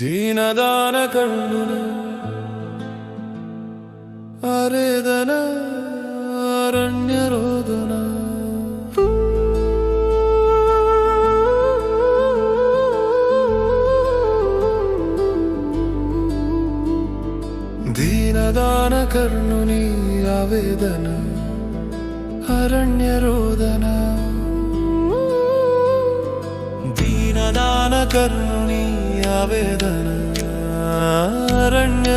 దీనదాన కర్ణుని అరేదన అరణ్య రోదన దీనదాన కర్ణుని ఆవేదన అరణ్య రోదన దీనదాన కర్ణుని ఆవేదన అరణ్య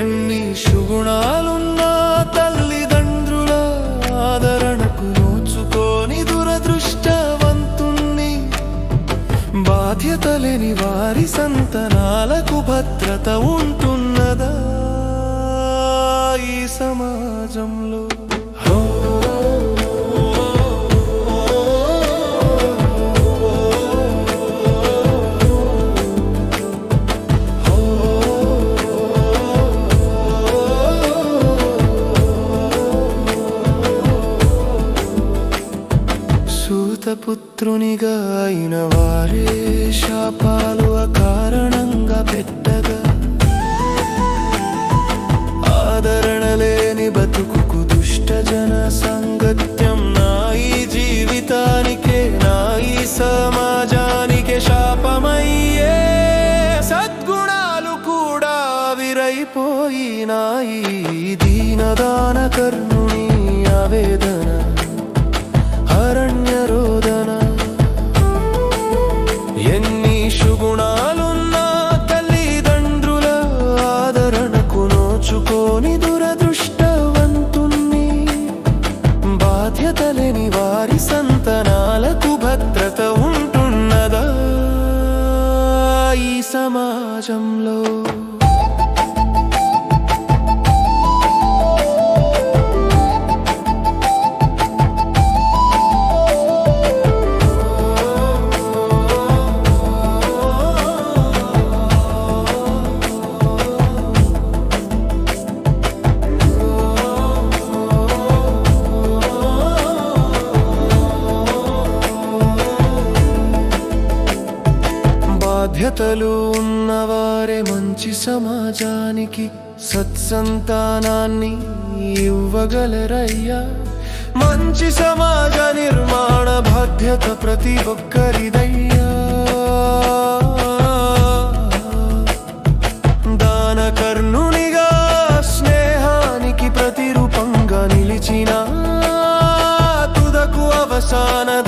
ఎన్ని సుగుణాలున్నా తల్లిదండ్రుల ఆదరణకు నోచుకోని దురదృష్టవంతుణ్ణి. బాధ్యత లేని వారి సంతనాలకు భద్రత ఉంటున్నదా ఈ సమాజంలో? హో సూతపుత్రునిగా అయిన వారే శాపాలు అకారణంగా పెట్టగా. ఆదరణ లేని బతుకు దుష్ట జన సంగత్యం నా ఈ జీవితానికే నా ఈ సమాజానికే శాపమయ్యే సద్గుణాలు కూడా విరైపోయినాయి దీనదాన కర్ణుని ఆవేదన. అరణ్య సమాజంలో బాధ్యతలు ఉన్నవారే మంచి సమాజానికి సత్సంతానాన్ని ఇవ్వగలరయ్యా. మంచి సమాజ నిర్మాణ బాధ్యత ప్రతి ఒక్కరిదయ్యా. దాన కర్ణునిగా స్నేహానికి ప్రతిరూపంగా నిలిచిన తుదకు అవసాన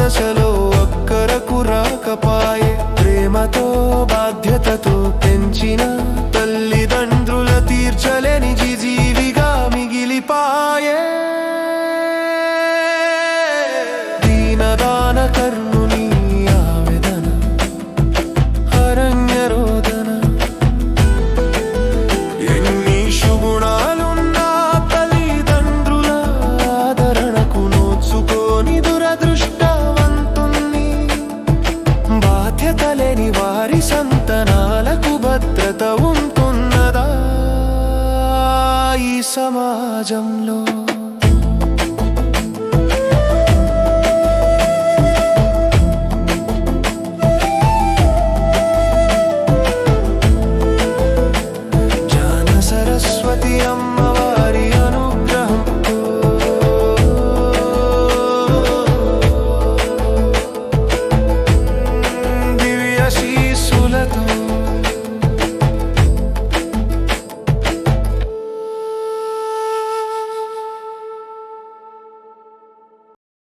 భద్రత ఉంటున్నదా ఈ సమాజంలో?